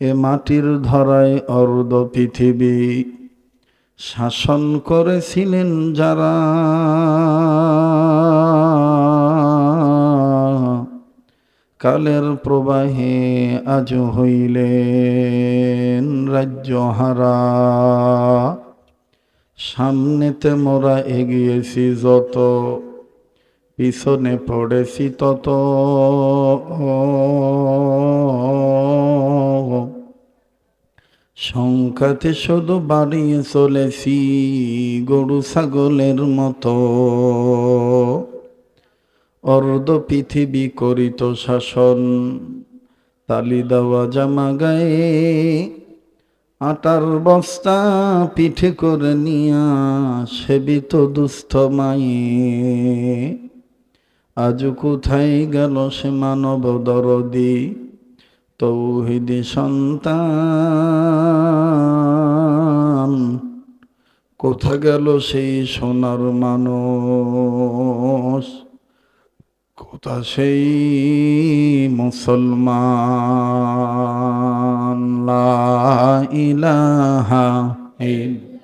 এ মাটির ধরায় অর্ধ পৃথিবী শাসন করেছিলেন যারা। কালের প্রবাহে আজ হইলেন রাজ্যহারা। সামনেতে মোরা এগিয়েছি যত পিছনে পড়েছি তত সংখ্যাতে শুধু বাড়িয়ে চলেছি গরু ছাগলের মতো অর্ধ পৃথিবী করিত শাসন তালি দেওয়া জামা গায়ে আটার বস্তা পিঠে করে নিয়া সেবিত দুস্থ মায়ে আজ কোথায় গেল সে মানব দরদি? তৌহিদি সন্তান। কোথা গেল সেই সোনার মানুষ? কোথা সেই মুসলমান? ইলাহা ইল-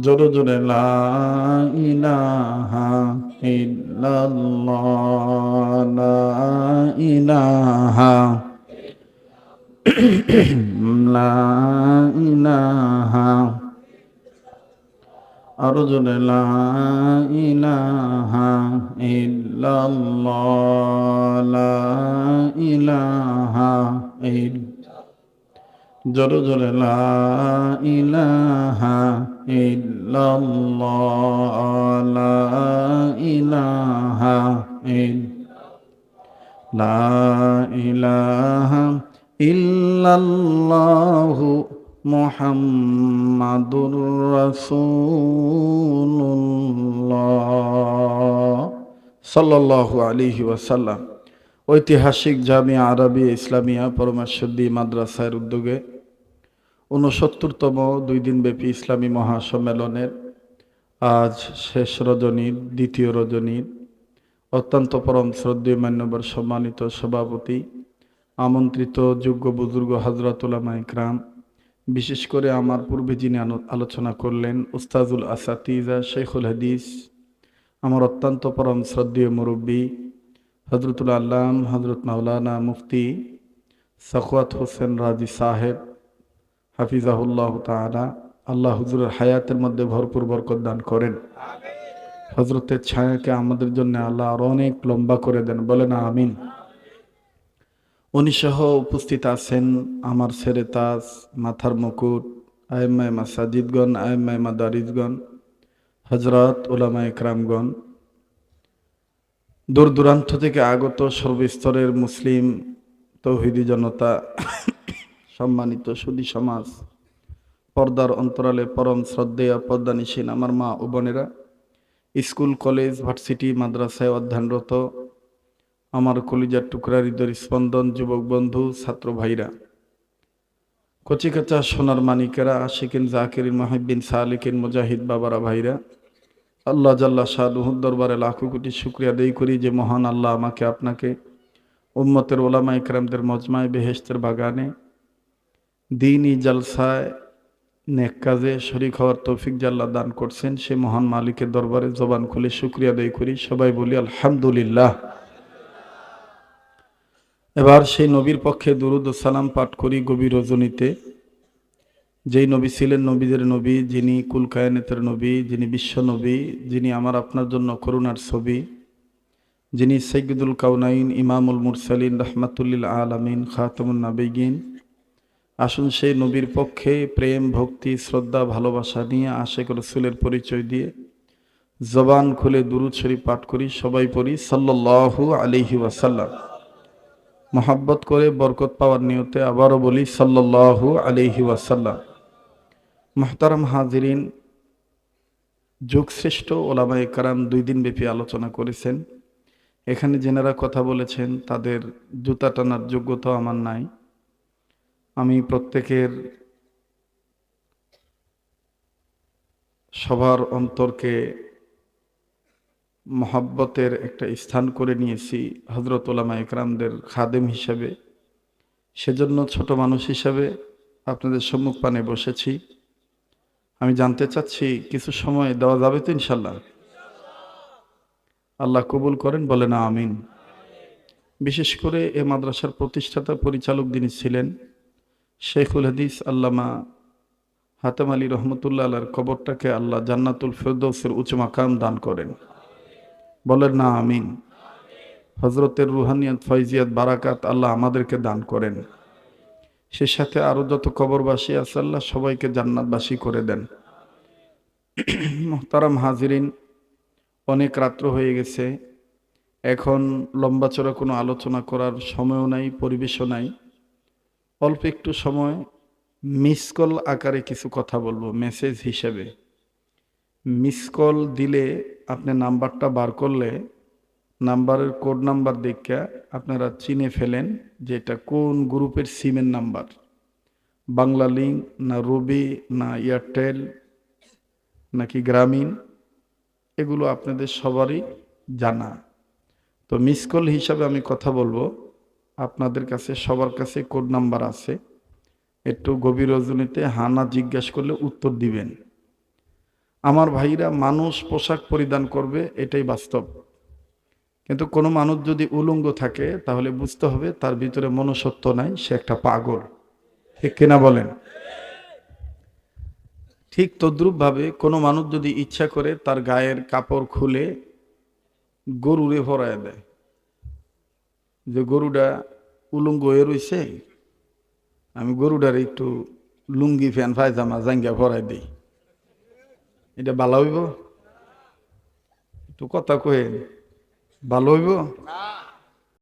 জোরে জোরে লা ইলাহা ইল্লাল্লাহ লা ইলাহা লা ইলাহা আরও জোরে লা ইলাহা ইল্লাল্লাহ, লা ইলাহা ইল জোরে জোরে লা ইলাহা ইল্লাল্লাহ, লা ইলাহা ইল, লা ইলাহা ইল্লাল্লাহু মুহাম্মাদুর রাসূলুল্লাহ সাল্লাল্লাহু আলাইহি ঐতিহাসিক জামিয়া আরবি ইসলামিয়া পরমেশ্বরদী মাদ্রাসার উদ্যোগে ঊনসত্তরতম দুই দিনব্যাপী ইসলামী মহাসম্মেলনের আজ শেষ রজনীর দ্বিতীয় রজনীর অত্যন্ত পরম শ্রদ্ধেয় মান্যবর সম্মানিত সভাপতি, আমন্ত্রিত যোগ্য বুজুর্গ হজরতুল্লামা ইকরাম বিশেষ করে আমার পূর্বে যিনি আলো- আলোচনা করলেন উস্তাজুল আসাতিজা শেখুল হাদিস, আমার অত্যন্ত পরম শ্রদ্ধেয় মুরব্বী হজরতুল আল্লাম হজরত মাওলানা মুফতি সখওয়াত হোসেন রাজি সাহেব হাফিজাহুল্লাহ তাআলা, আল্লাহ হুজুরের হায়াতের মধ্যে ভরপুর বরকত দান করেন। হজরতের ছায়াকে আমাদের জন্য আল্লাহ আরও অনেক লম্বা করে দেন, বলেন আমিন। উনি সহ উপস্থিত আছেন আমার ছেড়ে তাজ, মাথার মুকুট আয়মায় মাসাজিদগণ আয়মায় মাদারিজগণ হজরত ওলামা একরামগণ। দূর দূরান্ত থেকে আগত সর্বস্তরের মুসলিম তৌহিদি জনতা সম্মানিত সুদী সমাজ, পর্দার অন্তরালে পরম শ্রদ্ধেয়া পদ্মানিসীন আমার মা ও বোনেরা, স্কুল, কলেজ, ভার্সিটি, মাদ্রাসায় অধ্যয়নরত আমার কলিজার টুকরা হৃদয় স্পন্দন যুবক বন্ধু, ছাত্র ভাইরা। কচিকাচা সোনার মানিকেরা, আশিকিন জাকিরিন, মাহিবিন সালিকিন, মুজাহিদ বাবারা ভাইরা, আল্লাহ জাল্লা শাহুদ দরবারে লাখো কোটি শুক্রিয়া দেই করি যে মহান আল্লাহ আমাকে আপনাকে উম্মতের ওলামা ইকরামদের মজমায় বেহেস্তের বাগানে দিনই জালসায় নেক কাজে শরিক হওয়ার তৌফিক জাল্লা দান করছেন, সে মহান মালিকের দরবারে জবান খুলে শুক্রিয়া দেই করি। সবাই বলি, আলহামদুলিল্লাহ। এবার সেই নবীর পক্ষে দুরুদ সালাম পাঠ করি গভীর রজনীতে। যেই নবী ছিলেন নবীদের নবী, যিনি কুলকায়নেতের নবী, যিনি বিশ্ব নবী, যিনি আমার আপনার জন্য করুণার ছবি, যিনি সৈয়দুল কাউনাইন ইমামুল মুরসালিন রহমাতুল্লিল আলমিন খাতামুল নাবিগিন আসুন সেই নবীর পক্ষে প্রেম, ভক্তি, শ্রদ্ধা, ভালোবাসা নিয়ে আশেক রসুলের পরিচয় দিয়ে জবান খুলে দুরুদ শরীফ পাঠ করি, সবাই পড়ি, সাল্লাল্লাহু আলাইহি ওয়াসাল্লাম। মহাব্বত করে বরকত পাওয়ার নিয়তে আবারও বলি, সাল্লাল্লাহু আলাইহি ওয়াসাল্লাম। মোহতারাম হাজিরিন, যুগশ্রেষ্ঠ ওলামায়ে কারাম দুই দিন ব্যাপী আলোচনা করেছেন। এখানে যেনারা কথা বলেছেন, তাদের জুতা টানার যোগ্যতা আমার নাই। আমি প্রত্যেকের সবার অন্তরকে মহাব্বতের একটা স্থান করে নিয়েছি হজরত ওলামা একরামদের খাদেম হিসাবে। সেজন্য ছোট মানুষ হিসাবে আপনাদের সম্মুখ পানে বসেছি। আমি জানতে চাচ্ছি, কিছু সময় দেওয়া যাবে তো ইনশাল্লাহ আল্লাহ কবুল করেন বলে না আমিন। বিশেষ করে এ মাদ্রাসার প্রতিষ্ঠাতা পরিচালক যিনি ছিলেন শেখুল হাদিস আল্লামা হাতেম আলী রহমতুল্লাহ আল্লাহর কবরটাকে আল্লাহ জান্নাতুল ফেরদৌসের উচ্চ মাকাম দান করেন। বলেন, না, আমিন। হজরতের রুহানিয়াত, ফয়জিয়াত, বারাকাত আল্লাহ আমাদেরকে দান করেন। সে সাথে আরও যত কবরবাসী আছে, আল্লাহ সবাইকে জান্নাতবাসী করে দেন। মোহতারাম হাজিরিন, অনেক রাত্র হয়ে গেছে। এখন লম্বা চড়া কোনো আলোচনা করার সময়ও নাই, পরিবেশও নাই। অল্প একটু সময় মিস কল আকারে কিছু কথা বলব মেসেজ হিসেবে। মিস কল দিলে আপনি নাম্বারটা বার করলে নাম্বারের কোড নাম্বার দেখে আপনারা চিনে ফেলেন যে এটা কোন গ্রুপের সিমের নাম্বার। বাংলা লিঙ্ক না রবি, না এয়ারটেল, নাকি গ্রামীণ, এগুলো আপনাদের সবারই জানা। তো মিস কল হিসাবে আমি কথা বলব। আপনাদের কাছে, সবার কাছে কোড নাম্বার আছে। একটু গভীর রজনীতে হানা জিজ্ঞাসা করলে উত্তর দিবেন। আমার ভাইরা মানুষ পোশাক পরিধান করবে, এটাই বাস্তব। কিন্তু কোনো মানুষ যদি উলঙ্গ থাকে, তাহলে বুঝতে হবে তার ভিতরে মনুষ্যত্ব নাই, সে একটা পাগল। ঠিক কিনা বলেন? ঠিক তদ্রূপভাবে কোনো মানুষ যদি ইচ্ছা করে তার গায়ের কাপড় খুলে গরুরে ভরায় দেয়। যে গরুটা উলঙ্গ হয়ে রয়েছে আমি গরুটার একটু লুঙ্গি, ফ্যান, পায়জামা জাঙ্গা ভরাই দিই। এটা ভালো হইব? একটু কথা কয়ে ভালো হইব?